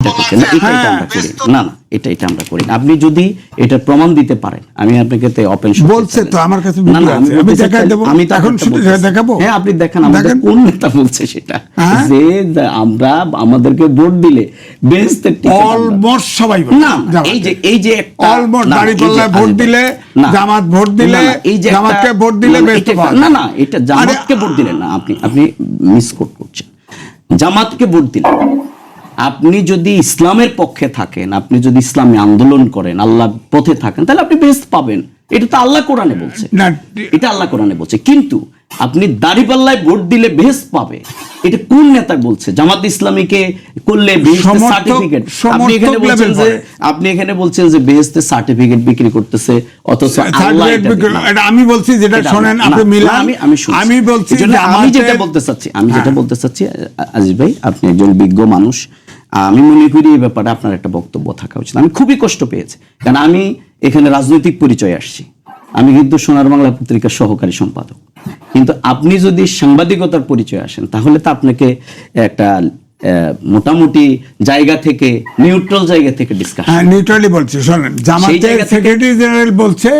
এটা করছেন না, এটা এটা আমরা করি। না না এটা এটা আমরা করি আপনি যদি এটা প্রমাণ দিতে পারেন আমি আপনাকে ওপেন বলছে তো, আমার কাছে video আছে। আমি দেখাই দেবো। এখন দেখাবো? হ্যাঁ আপনি দেখান আমাদের দেখেন। কোন নেতা বলছে সেটা। হ্যাঁ? যে আমরা আমাদেরকে ভোট দিলে অলমোস্ট সবাই না এই যে এই যে অলমোস্ট ভোট দিলে জামাত ভোট দিলে এই যে জামাতকে ভোট দিলে না, না, এটা- পাওয়া না এটা জামাতকে ভোট দিলেন না আপনি আপনি মিসকোট করছেন। জামাতকে ভোট দিলেন আপনি যদি ইসলামের পক্ষে থাকেন আপনি যদি ইসলামী আন্দোলন করেন আল্লাহ পথে থাকেন তাহলে আপনি বেস্ট পাবেন। এটা তো আল্লাহ কোরআনে বলছে। এটা আল্লাহ কোরআনে বলছে। কিন্তু আপনি দাড়িপাল্লায় ভোট দিলে বেহেস্ত পাবে। এটা কোন নেতা বলছে? জামাত ইসলামীকে করলে সার্টিফিকেট আপনি এখানে বলছেন যে। আপনি এখানে বলছেন যে বেহেস্তের সার্টিফিকেট বিক্রি করতেছে অথচ আমি বলছি যেটা শোনেন আপনি মিলান। আমি আমি বলছি আমি যেটা বলতে চাচ্ছি আমি যেটা হ্যাঁ। বলতে চাচ্ছি আজিজ ভাই আপনি একজন বিজ্ঞ মানুষ। আমি মনে করি এই ব্যাপারে আপনার একটা বক্তব্য থাকা উচিত। আমি খুবই কষ্ট পেয়েছি কারণ আমি এখানে রাজনৈতিক পরিচয় আসছি। আমি কিন্তু সোনার বাংলা পত্রিকার সহকারী সম্পাদক। কিন্তু আপনি যদি সাংবাদিকতার পরিচয় আসেন তাহলে তো আপনাকে একটা আহ, মোটামুটি জায়গা থেকে নিউট্রাল জায়গা থেকে ডিসকাশন হ্যাঁ নিউট্রালি বলছি শোনেন জামাতের সেক্রেটারি জেনারেল বলছে